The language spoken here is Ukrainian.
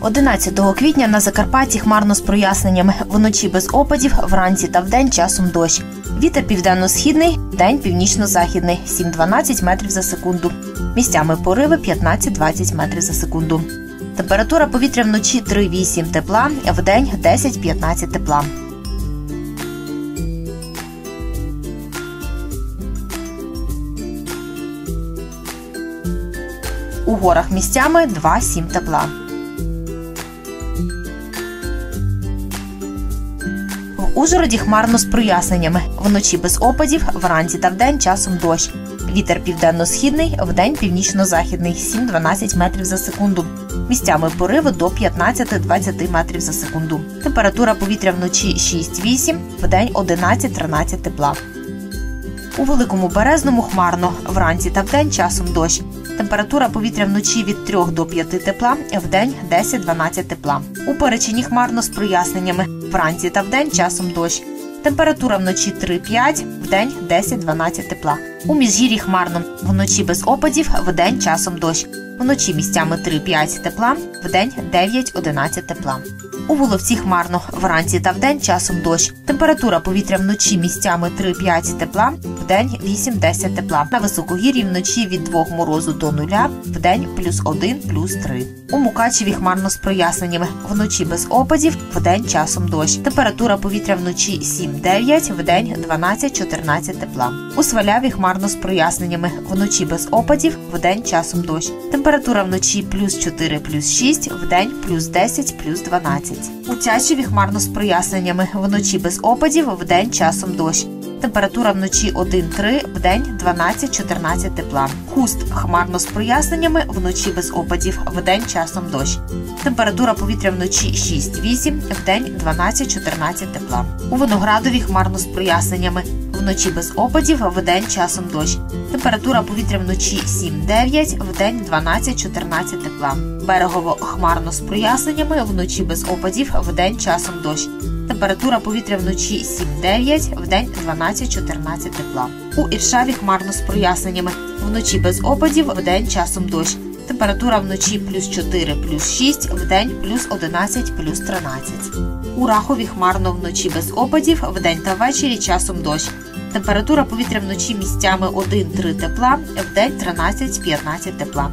11 квітня на Закарпатті хмарно з проясненнями. Вночі без опадів, вранці та вдень часом дощ. Вітер південно-східний, день північно-західний 7-12 метрів за секунду. Місцями пориви 15-20 метрів за секунду. Температура повітря вночі 3-8 тепла, вдень 10-15 тепла. У горах місцями 2-7 тепла. Ужгороді хмарно з проясненнями. Вночі без опадів, вранці та вдень часом дощ. Вітер південно-східний, вдень північно-західний 7-12 метрів за секунду. Місцями пориви до 15-20 метрів за секунду. Температура повітря вночі 6-8, вдень 11-13 тепла. У великому березному хмарно, вранці та вдень часом дощ. Температура повітря вночі від 3 до 5 тепла, вдень 10-12 тепла. У перечині хмарно з проясненнями. Вранці та вдень часом дощ. Температура вночі 3-5, вдень 10-12 тепла. У міжгір'ї хмарно. Вночі без опадів, вдень часом дощ. Вночі місцями 3-5 тепла, вдень 9-11 тепла. У Воловці хмарно. Вранці та вдень часом дощ. Температура повітря вночі місцями 3-5 тепла, вдень 8-10 тепла. На високогір'ї вночі від 2 морозу до 0, вдень плюс 1, плюс 3. У Мукачеві хмарно з проясненнями. Вночі без опадів, вдень часом дощ. Температура повітря вночі 7-9, вдень 12-14 тепла. У Сваляві хмарно з проясненнями. Вночі без опадів, вдень часом дощ. Температура вночі плюс 4, плюс 6, вдень плюс 10, плюс 12. У Тячеві хмарно з проясненнями. Вночі без опадів, вдень часом дощ. Температура вночі 1-3, вдень 12-14 тепла. Хуст хмарно з проясненнями, вночі без опадів, вдень часом дощ. Температура повітря вночі 6-8, вдень 12-14 тепла. У Виноградові хмарно з проясненнями. Вночі без опадів, вдень часом дощ. Температура повітря вночі 7-9, вдень 12-14 тепла. Берегово хмарно з проясненнями, вночі без опадів, вдень часом дощ. Температура повітря вночі 7-9, вдень 12-14 тепла. У Іршаві хмарно з проясненнями. Вночі без опадів, вдень часом дощ. Температура вночі плюс 4, плюс 6, вдень плюс 11, плюс 13. У Рахові хмарно вночі без опадів, вдень та ввечері часом дощ. Температура повітря вночі місцями 1-3 тепла, вдень 13-15 тепла.